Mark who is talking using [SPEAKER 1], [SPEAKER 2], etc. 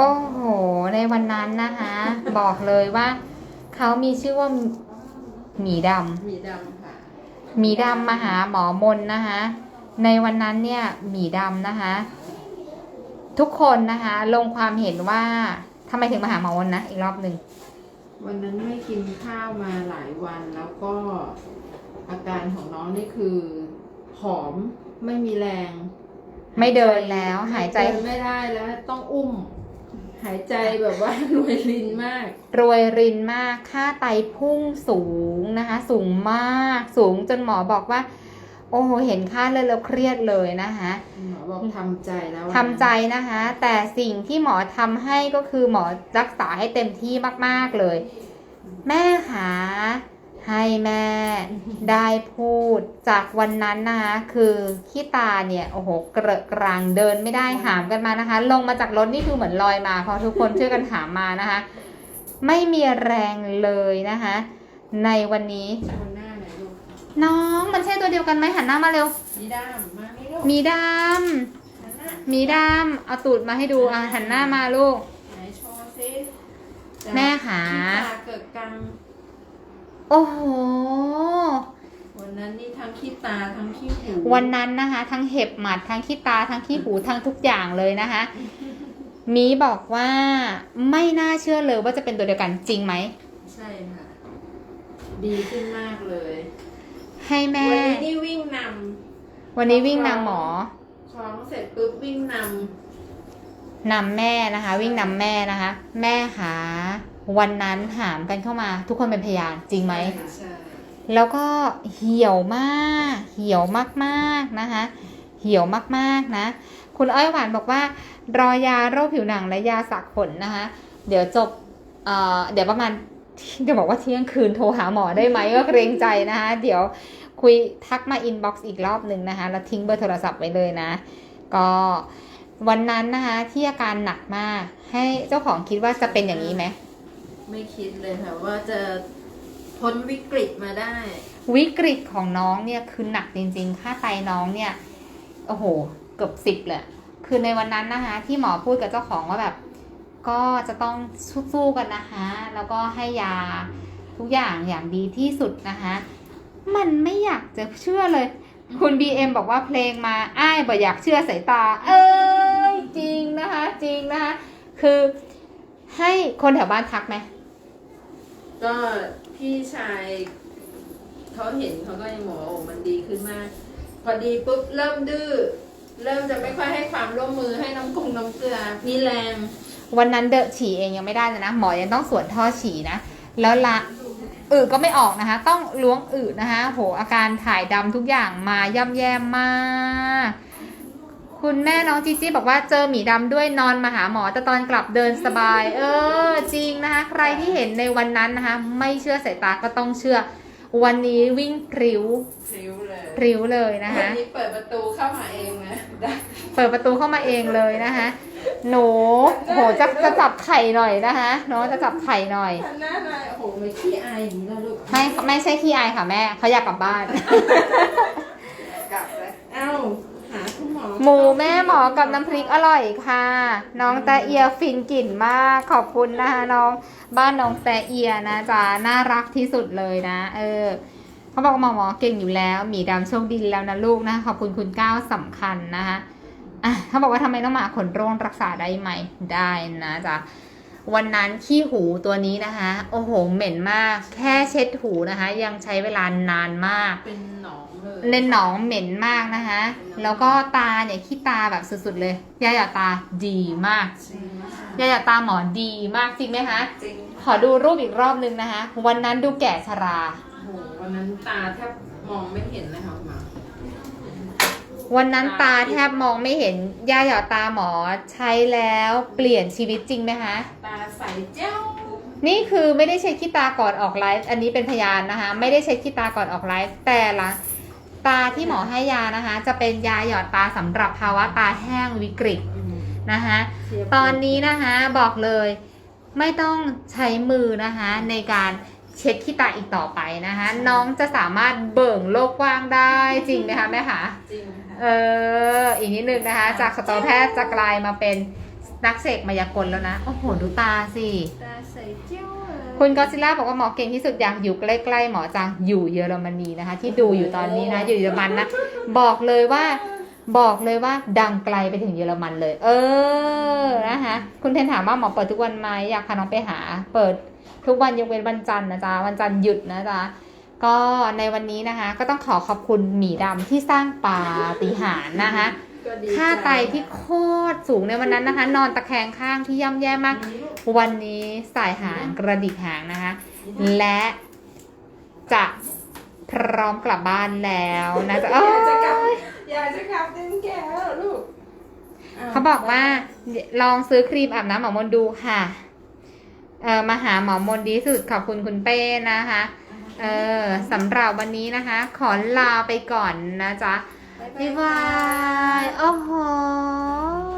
[SPEAKER 1] โอ้โห ในวันนั้นนะคะ บอกเลยว่าเขามีชื่อว่าหมีด
[SPEAKER 2] มีดำค่ะำ
[SPEAKER 1] หมีดำมาหาหมอมนนะคะ ในวันนั้นเนี่ยหมีดำนะคะ ทุกคนนะคะ ลงความเห็นว่าทำไมถึงมาหาหมอมนนะอีกรอบหนึ่ง
[SPEAKER 2] วันนั้นไม่กินข้าวมาหลายวันแล้วก็อาการของน้องนี่คือผอมไม่มีแรง
[SPEAKER 1] ไม่เดินแล้วหายใจ
[SPEAKER 2] เดินไม่ได้แล้วต้องอุ้ม หายใจแบบว่ารวยรินมาก
[SPEAKER 1] รวยรินมาก ค่าไตพุ่งสูงนะคะ สูงมาก สูงจนหมอบอกว่า โอ้โห เห็นค่าเลยแล้วเครียดเลยนะคะ
[SPEAKER 2] หมอบอกทำใจแล้ว
[SPEAKER 1] ทำใจนะคะ แต่สิ่งที่หมอทำให้ก็คือหมอรักษาให้เต็มที่มาก ๆเลย แม่หา ให้แม่ได้พูดจากวันนั้นนะคะคือขี้ตาเนี่ยโอ้โหเกระกรางเดินไม่ได้หามกันมานะคะ ลงมาจากรถนี่คือเหมือนลอยมาเพราะทุกคนช่วยกันหามมานะคะ ไม่มีแรงเลยนะคะ ในวันนี้
[SPEAKER 2] ชนหน้าหน่อยลูก
[SPEAKER 1] น้องมันใช่ตัวเดียวกันไหมหันหน้ามาเร็ว
[SPEAKER 2] มีดำมาไหมลูก
[SPEAKER 1] มีด
[SPEAKER 2] หันหน้าำ
[SPEAKER 1] มีดำเอาตูดมาให้ดูอะหันหน้ามาลูก
[SPEAKER 2] ไหนโชว์ซิ
[SPEAKER 1] แม่ขา
[SPEAKER 2] ขี้ตาเกิดกลาง
[SPEAKER 1] โอ้โห
[SPEAKER 2] วันนั้นนี่ทั้งขี้ตาทั้งขี้หู
[SPEAKER 1] วันนั้นนะคะ ทั้งเห็บหมัด ทั้งขี้ตา ทั้งขี้หู ทั้งทุกอย่างเลยนะคะมีบอกว่าไม่น่าเชื่อเลยว่าจะเป็นตัวเดียวกันจริงไหม
[SPEAKER 2] ใช่ค่ะ ดีขึ้นมากเลย
[SPEAKER 1] ให้แม่
[SPEAKER 2] วันนี้นี่วิ่งน
[SPEAKER 1] วันนี้วิ่งนำหมอำ
[SPEAKER 2] คล้องเสร็จปุ๊บวิ่งน
[SPEAKER 1] นำแม่นะคะ วิ่งนำแม่นะคะ แม่หา วันนั้นหามกันเข้ามา ทุกคนเป็นพยานจริงำไหม
[SPEAKER 2] ใช่
[SPEAKER 1] แล้วก็เหี่ยวมาก เหี่ยวมากๆนะคะ เหี่ยวมากๆนะ คุณอ้อยหวานบอกว่า รอยาโรคผิวหนังและยาสักขนนะคะ เดี๋ยวจบเอ่อเดี๋ยวประมาณจะบอกว่าเที่ยงคืนโทรหาหมอได้ไหมก็เกรงใจนะคะ เดี๋ยวคุยทักมาอินบ็อกซ์อีกรอบหนึ่งนะคะ แล้วทิ้งเบอร์โทรศัพท์ไว้เลยนะ ก็วันนั้นนะคะที่อาการหนักมาก ให้เจ้าของคิดว่าจะเป็นอย่างนี้ไหม
[SPEAKER 2] ไม่คิดเลยค่ะว่าจะพ้นวิกฤตมาได้
[SPEAKER 1] วิกฤตของน้องเนี่ยคือหนักจริงๆ ค่าไตน้องเนี่ยโอ้โห เกือบสิบเลย คือในวันนั้นนะคะที่หมอพูดกับเจ้าของว่าแบบ ก็จะต้องสู้ๆกันนะคะ แล้วก็ให้ยาทุกอย่างอย่างดีที่สุดนะคะ มันไม่อยากจะเชื่อเลย คุณ BM บอกว่าเพลงมาอ้ายบ่อยากเชื่อสายตา เอ้ยจริงนะคะ จริงนะคะ คือให้คนแถวบ้านทักไหม
[SPEAKER 2] ก็พี่ชายเขาเห็นเขาก็ยังบอกว่าโอ้มันดีขึ้นมาก พอดีปุ๊บเริ่มดื้อเริ่มจะไม่ค่อยให้ความร่วมมือให้น้ำกงน้ำเกลือมีแรง
[SPEAKER 1] วันนั้นเดอะฉี่เองยังไม่ได้เลยนะ หมอยังต้องสวนท่อฉี่นะ แล้วละอึก็ไม่ออกนะคะ ต้องล้วงอึนะคะ โหอาการถ่ายดำทุกอย่างมาย่ำแย่มาก คุณแม่น้องจีจี้บอกว่าเจอหมีดำด้วยนอนมาหาหมอ แต่ตอนกลับเดินสบาย เออ จริงนะคะ ใครที่เห็นในวันนั้นนะคะ ไม่เชื่อสายตาก็ต้องเชื่อ วันนี้วิ่งพริ้ว
[SPEAKER 2] พริ้วเลย
[SPEAKER 1] พริ้วเลยนะคะ
[SPEAKER 2] วันนี้เปิดประตูเข้ามาเองนะได้
[SPEAKER 1] เปิดประตูเข้ามาเองเลยนะคะ หนูโหจะจะจับไข่หน่อยนะคะเนาะจะจับไข่หน่อย
[SPEAKER 2] ทันหน้าหน่อยโอ้โหไม่ขี้อายอย่างนี้แล้วลูก
[SPEAKER 1] ไม่ไม่ใช่ขี้อายค่ะแม่เขาอยากกลับบ้าน
[SPEAKER 2] กลับเลยเอ้า หาคุณ หมู
[SPEAKER 1] แม่หมอกับน้ำพริกอร่อยค่ะ น้องแต่เอียฟินกลิ่นมากขอบคุณนะคะน้องบ้านน้องแต่เอียนะจ๊ะน่ารักที่สุดเลยนะ เออเขาบอกว่าหมอหมอเก่งอยู่แล้วหมีดำโชคดีแล้วนะลูกนะขอบคุณคุณก้าวสำคัญนะคะอะเขาบอกว่าทำไมต้องมาขนโรครักษาได้ไหมได้นะจ๊ะ วันนั้นขี้หูตัวนี้นะคะ โอ้โห เหม็นมาก แค่เช็ดหูนะคะ ยังใช้เวลานานมาก
[SPEAKER 2] เป็นหนองเลย
[SPEAKER 1] เล่นหนองเหม็นมากนะคะ แล้วก็ตาเนี่ยขี้ตาแบบสุดๆเลย ยาหยาตาดีมาก
[SPEAKER 2] จริง
[SPEAKER 1] ยาหยาตาหมอดีมากจริงไหมคะ
[SPEAKER 2] จริง
[SPEAKER 1] ขอดูรูปอีกรอบนึงนะคะ วันนั้นดูแก่ชรา
[SPEAKER 2] โอ้โหวันนั้นตาแทบมองไม่เห็นเลยค่ะหมอ
[SPEAKER 1] วันนั้นตาแทบมองไม่เห็นยาหยาตาหมอใช้แล้วเปลี่ยนชีวิตจริงไหมคะ
[SPEAKER 2] ตาใสเจ้า
[SPEAKER 1] นี่คือไม่ได้ใช้ขี้ตาก่อนออกไลฟ์ อันนี้เป็นพยานนะคะ ไม่ได้ใช้ขี้ตาก่อนออกไลฟ์ แต่หลังตาที่หมอให้ยานะคะ จะเป็นยาหยอดตาสำหรับภาวะตาแห้งวิกฤตนะคะตอนนี้นะคะบอกเลยไม่ต้องใช้มือนะคะในการเช็ดขี้ตาอีกต่อไปนะคะ น้องจะสามารถเบิ่งโลกกว้างได้จริงไหมคะแม่คะ
[SPEAKER 2] จริงค่ะ
[SPEAKER 1] เออ อีกนิดนึงนะคะ จากสัตวแพทย์จะกลายมาเป็นนักเสกมายากลแล้วนะ โอ้โห ดูตาสิ
[SPEAKER 2] ตาใสเจ้าเลย
[SPEAKER 1] คุณกอซิล่าบอกว่าหมอเก่งที่สุดอยากอยู่ใกล้ๆหมอจังอยู่เยอรมนีนะคะ ที่ดูอยู่ตอนนี้นะอยู่เยอรมันนะ บอกเลยว่าบอกเลยว่าดังไกลไปถึงเยอรมันเลย เออนะคะคุณเทนถามว่าหมอเปิดทุกวันไหมอยากพาน้องไปหา เปิดทุกวันยกเว้นวันจันทร์นะจ๊ะวันจันทร์หยุดนะจ๊ะ ก็ในวันนี้นะคะก็ต้องขอขอบคุณหมีดำที่สร้างปาฏิหาริย์นะคะ
[SPEAKER 2] ก็ดี
[SPEAKER 1] ค่าไตที่โคตรสูงในวันนั้นนะคะ นอนตะแคงข้างที่ย่ำแย่มาก วันนี้สายหางกระดิกหางนะคะ และจะพร้อมกลับบ้านแล้วนะจ๊ะ
[SPEAKER 2] อ
[SPEAKER 1] เอ้
[SPEAKER 2] ยากจะกลับ
[SPEAKER 1] ย
[SPEAKER 2] อยากจะกลับเต็มแก่แล้วเหรอลูกะ
[SPEAKER 1] เขาบอกว่าลองซื้อครีมอาบน้ำหมอมนดูค่ะเออมาหาหมอมนดีที่สุดขอบคุณคุณเป้นะคะ เออสำหรับวันนี้นะคะ ขอลาไปก่อนนะจ๊ะ
[SPEAKER 2] บ๊าย
[SPEAKER 1] บ๊าย
[SPEAKER 2] บา
[SPEAKER 1] บายยโอ้โห